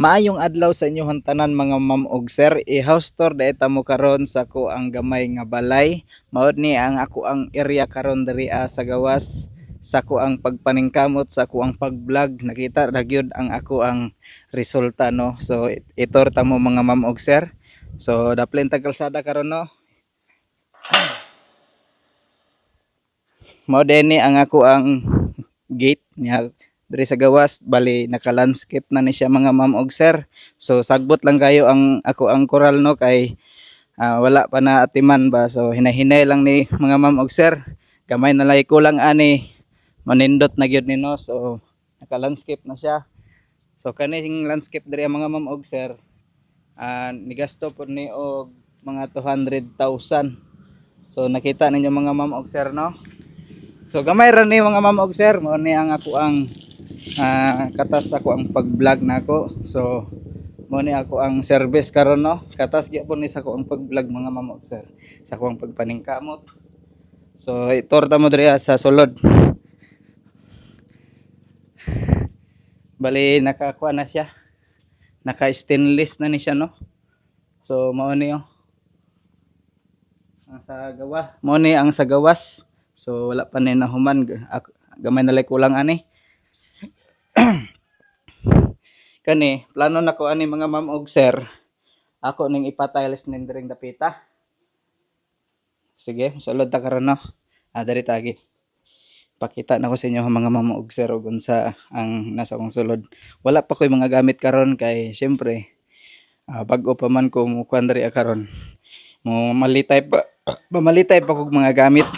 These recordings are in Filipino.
Maayong adlaw sa inyong tanan mga ma'am ug sir. I-house tour daeta mo karon sa ko ang gamay nga balay. Maod ni ang ako ang area karon diri ah, sa gawas sa ko ang pagpaningkamot sa ko ang pag-vlog. Nakita ra ang ako ang resulta no. So it- itor ta mo mga ma'am ug sir. So daplin ta kalsada karon no. Mao ni ang ako ang gate niya diri sa gawas bali naka-landscape na ni siya mga ma'am og sir. So sagbot lang kayo ang ako ang coral no kay ah, wala pa na atiman ba. So hinahinay lang ni mga ma'am og sir. Gamay na lay kulang ani manindot na gyud ni no. So naka-landscape na siya. So kaning landscape diri mga ma'am og sir ah, nigasto po ni og mga 200,000. So nakita ninyo mga ma'am og sir no. So gamay ra ni mga ma'am og sir, mo ni ang ako ang ah, katas ako ang pag-vlog nako. So mo ni ako ang service karon no. Katas gyapon ni sa ko ang pag-vlog mga ma'am og sir. Sa ko ang pagpaningkamot. So itorta mo diri ah, sa sulod. Bali nakakuha na siya. Naka stainless na ni siya no. So mao ni oh. Ang sa gawa. Mo ni ang sa gawas. So wala pa ni nahuman gamay na lay kulang ani. Kani plano na ko ani mga ma'am og sir. Ako ning ipatiles nin diring dapita. Sige, sulod ta karon no. Ah, diri tagi. Pakita na ko sa inyo mga ma'am og sir ug unsa ang nasa kong sulod. Wala pa ko'y mga gamit karon kay syempre ah, bag-o pa man ko mo kuan diri karon. Mo malitay pa mamalitay pa kog mga gamit.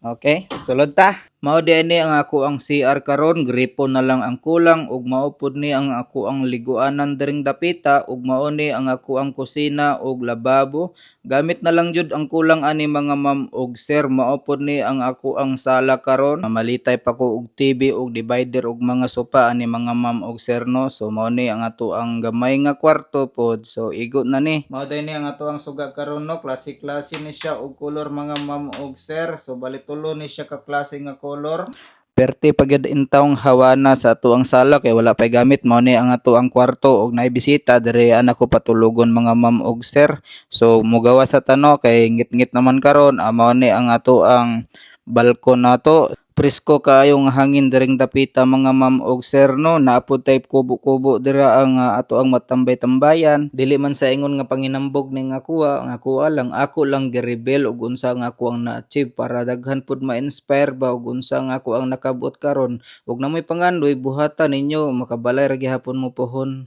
Okay, sulod ta. Mao ni ang ako ang CR karon, gripo na lang ang kulang ug mao pod ni ang ako ang liguanan diring dapita ug mao ni ang ako ang kusina ug lababo. Gamit na lang jud ang kulang ani mga ma'am ug sir, mao pod ni ang ako ang sala karon. Malitay pa ko og TV ug divider ug mga sopa ani mga ma'am ug sir no. So mao ni ang ato ang gamay nga kwarto pod. So igo na ni. Mao ni ang ato ang suga karon no, klase-klase ni siya og color mga ma'am ug sir. So bali tulo ni siya ka klase nga color. Perte pagid intawng hawana sa ato ang sala kay wala pay gamit mao ni ang ato ang kwarto og naay bisita diri ana ko patulogon mga ma'am og sir. So mugawa sa tano kay ngit-ngit naman karon ah, mao ni ang ato ang balkon nato. Presko kaayong hangin diring dapita mga ma'am. Og sir no naapod type kubo-kubo dira ang ah, ato ang matambay-tambayan. Dili man sa ingon nga panginambog ni nga kuha nga kuha lang ako lang girebel og unsa nga ako ang na-achieve para daghan pud ma-inspire ba og unsa nga ako ang nakabot karon. Ug namoy pangandoy buhatan ninyo makabalay ra gihapon mo pohon